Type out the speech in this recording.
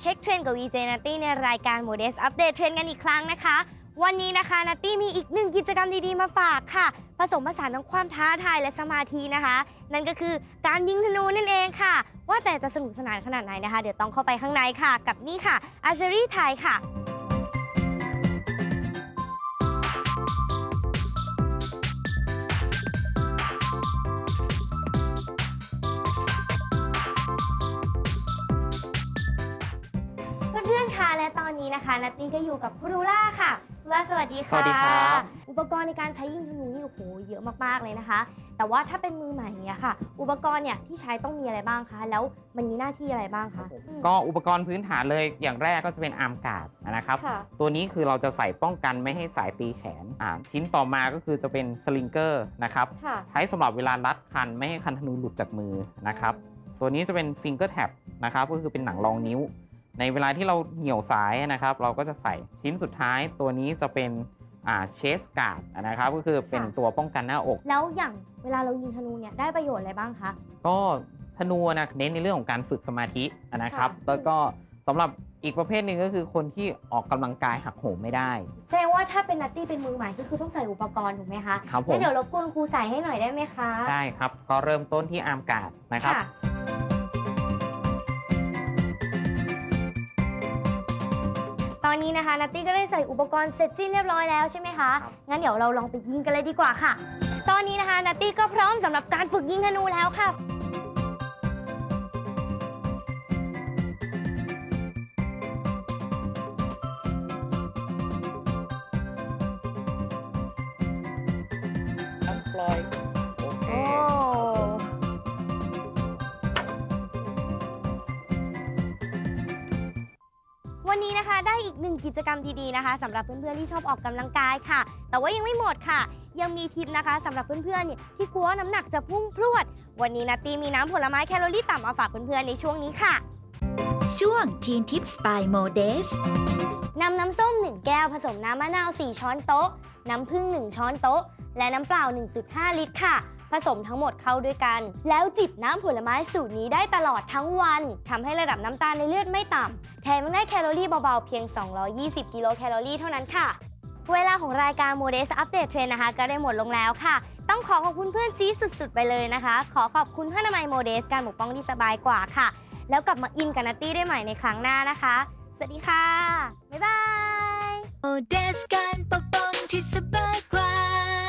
เช็คเทรนกับวีเจนัตตี้ในรายการโมเดสอัปเดตเทรนกันอีกครั้งนะคะ วันนี้นะคะนัตตี้มีอีกหนึ่งกิจกรรมดีๆมาฝากค่ะ ผสมผสานทั้งความท้าทายและสมาธินะคะ นั่นก็คือการยิงธนูนั่นเองค่ะ ว่าแต่จะสนุกสนานขนาดไหนนะคะ เดี๋ยวต้องเข้าไปข้างในค่ะ กับนี่ค่ะอาร์เชอรี่ไทยค่ะ เพื่อนๆ ค่ะ และตอนนี้นะคะนัตตี้ก็อยู่กับครูล่าค่ะครูล่าสวัสดีค่ะ สวัสดีครับ อุปกรณ์ในการใช้ยิงธนูนี่โอ้โหเยอะมากๆเลยนะคะ แต่ว่าถ้าเป็นมือใหม่เนี่ยค่ะ อุปกรณ์เนี่ยที่ใช้ต้องมีอะไรบ้างคะ แล้วมันมีหน้าที่อะไรบ้างคะอืม ก็อุปกรณ์พื้นฐานเลยอย่างแรกก็จะเป็นอาร์มการ์ดนะครับ ค่ะ ตัวนี้คือเราจะใส่ป้องกันไม่ให้สายตีแขนอ่าชิ้นต่อมาก็คือจะเป็นสลิงเกอร์นะครับ ค่ะใช้สำหรับเวลารัดคันไม่ให้คันธนูหลุดจากมือนะครับ ตัวนี้จะเป็นฟิงเกอร์แท็บนะครับก็คือเป็นหนังรองนิ้ว ในเวลาที่เราเหี่ยวสายนะครับ เราก็จะใส่ชิ้นสุดท้ายตัวนี้จะเป็นอ่าเชสการ์ดนะครับ ก็คือเป็นค่ะตัวป้องกันหน้าอก แล้วอย่างเวลาเรายิงธนูเนี่ยได้ประโยชน์อะไรบ้างคะ ก็ธนูนะเน้นในเรื่องของการฝึกสมาธินะครับ ค่ะ แล้วก็สำหรับอีกประเภทหนึ่งก็คือคนที่ออกกำลังกายหักโหมไม่ได้ แสดงว่าถ้าเป็นนัตตี้เป็นมือใหม่ก็คือต้องใส่อุปกรณ์ถูกไหมคะครับผงั้มนเดี๋ยวรบกวนครูใส่ให้หน่อยได้ไหมคะ ได้ครับ ก็เริ่มต้นที่อาร์มการ์ดนะครับ ค่ะ อนนี้นะคะนัตตี้ก็ได้ใส่อุปกรณ์เสร็จสิ้นเรียบร้อยแล้วใช่ไหมคะครับงั้นเดี๋ยวเราลองไปยิงกันเลยดีกว่าค่ะ ตอนนี้นะคะนัตตี้ก็พร้อมสำหรับการฝึกยิงธนูแล้วค่ะป วันนี้นะคะได้อีกหนึ่งกิจกรรมดีๆนะคะสำหรับเพื่อนๆที่ชอบออกกำลังกายค่ะ แต่ว่ายังไม่หมดค่ะ ยังมีทิปนะคะสำหรับเพื่อนๆเนี่ยที่กลัวว่าน้ำหนักจะพุ่งพรวด วันนี้นาตีมีน้ำผลไม้แคลอรี่ต่ำมาฝากเพื่อนๆในช่วงนี้ค่ะ ช่วง Teen Tips by Modes นำน้ำส้ม 1 แก้วผสมน้ำมะนาว 4 ช้อนโต๊ะ น้ำผึ้ง 1 ช้อนโต๊ะ และน้ำเปล่า 1.5 ลิตรค่ะ ผสมทั้งหมดเข้าด้วยกัน แล้วจิบน้ำผลไม้สูตรนี้ได้ตลอดทั้งวันทำให้ระดับน้ำตาลในเลือดไม่ต่ำแถมยังได้แคลอรี่เบาๆเพียง 220 กิโลแคลอรี่เท่านั้นค่ะ เวลาของรายการ m o d e s อัปเดตเทรนนะคะ ก็ได้หมดลงแล้วค่ะ ต้องขอขอบคุณเพื่อนซีสุดๆ ไปเลยนะคะ ขอขอบคุณผ้านามัยโมเดสการปกป้องที่สบายกว่าค่ะ แล้วกลับมาอินกับนัตตี้ได้ใหม่ในครั้งหน้านะคะ สวัสดีค่ะบ๊ายบาย Modes การปกป้องที่สบาย